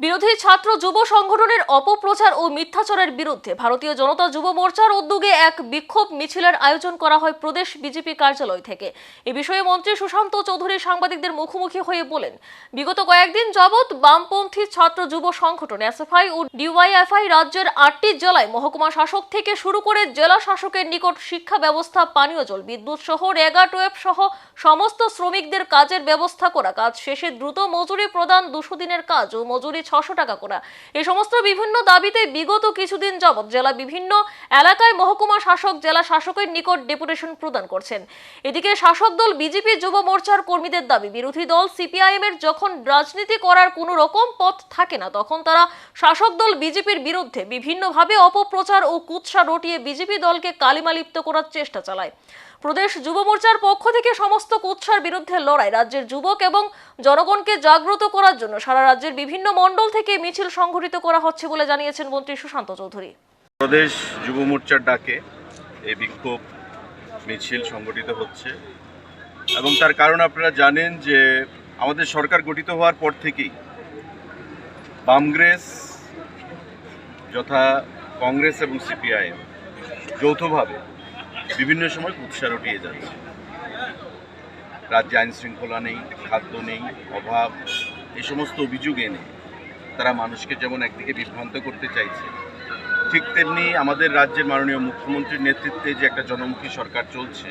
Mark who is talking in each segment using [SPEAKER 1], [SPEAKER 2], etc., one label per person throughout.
[SPEAKER 1] বিরোধী ছাত্র যুব সংগঠনের অপপ্রচার ও মিথ্যাচারের বিরুদ্ধে ভারতীয় জনতা যুব মোর্চার উদ্যোগে এক বিক্ষোভ মিছিলের আয়োজন করা হয় প্রদেশ বিজেপি কার্যালয় থেকে। এ বিষয়ে মন্ত্রী সুশান্ত চৌধুরী সাংবাদিকদের মুখোমুখি হয়ে বলেন, বিগত কয়েকদিন যাবৎ বামপন্থী ছাত্র যুব সংগঠন এসএফআই ও ডিওয়াইএফআই রাজ্যের আটটি জেলায় মহকুমা শাসক থেকে শুরু করে জেলা শাসকের নিকট শিক্ষা ব্যবস্থা, পানীয় জল, বিদ্যুৎ সহ রেগা টোয়েব সহ সমস্ত শ্রমিকদের কাজের ব্যবস্থা করা কাজ শেষে দ্রুত মজুরি প্রদান দুশো দিনের কাজ ও মজুরি ছশো টাকা করা। এই সমস্ত বিভিন্ন দাবিতে বিগত কিছুদিন যাবৎ জেলা বিভিন্ন এলাকায় মহকুমা শাসক, জেলা শাসকের নিকট ডেপুটেশন প্রদান করছেন। এদিকে শাসক দল বিজেপি যুব মোর্চার কর্মীদের দাবি, বিরোধী দল সিপিআইএম এর যখন রাজনীতি করার কোনো রকম পথ থাকে না, তখন তারা শাসক দল বিজেপির বিরুদ্ধে বিভিন্নভাবে অপপ্রচার ও কুৎসা রটিয়ে বিজেপি দলকে কালিমালিপ্ত করার চেষ্টা চালায়। প্রদেশ যুব মোর্চার পক্ষ থেকে সমস্ত কুৎসার বিরুদ্ধে লড়াই, রাজ্যের যুবক এবং জনগণকে জাগ্রত করার জন্য সারা রাজ্যের বিভিন্ন মণ্ডল থেকে মিছিল সংঘটিত করা হচ্ছে বলে জানিয়েছেন মন্ত্রী সুশান্ত চৌধুরী।
[SPEAKER 2] প্রদেশ যুব মোর্চার ডাকে এই বিক্ষোভ মিছিল সংগঠিত হচ্ছে। এবং তার কারণ আপনারা জানেন যে আমাদের সরকার গঠিত হওয়ার পর থেকেই বামগ্রেস যথা কংগ্রেস এবং সিপিআইএম যৌথভাবে বিভিন্ন সময় কুৎসা রটিয়ে যাচ্ছে। রাজ্যে আইন শৃঙ্খলা নেই, খাদ্য নেই, অভাব, এই সমস্ত অভিযোগ এনে তারা মানুষকে যেমন একদিকে বিভ্রান্ত করতে চাইছে, ঠিক তেমনি আমাদের রাজ্যের মাননীয় মুখ্যমন্ত্রীর নেতৃত্বে যে একটা জনমুখী সরকার চলছে,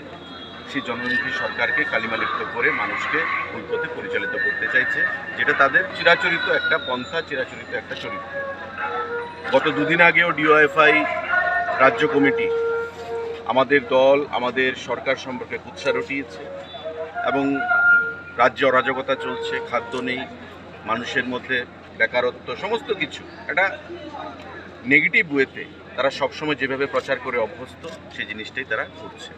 [SPEAKER 2] সেই জনমুখী সরকারকে কালিমালিপ্ত করে মানুষকে ভুল পথে পরিচালিত করতে চাইছে, যেটা তাদের চিরাচরিত একটা পন্থা, চিরাচরিত একটা চরিত্র। গত দুদিন আগেও ডিওএফআই রাজ্য কমিটি আমাদের দল, আমাদের সরকার সম্পর্কে কুৎসা রটিয়েছে এবং রাজ্যে অরাজকতা চলছে, খাদ্য নেই, মানুষের মধ্যে বেকারত্ব, সমস্ত কিছু, একটা নেগেটিভ ওয়েতে তারা সবসময় যেভাবে প্রচার করে অভ্যস্ত, সেই জিনিসটাই তারা করছে।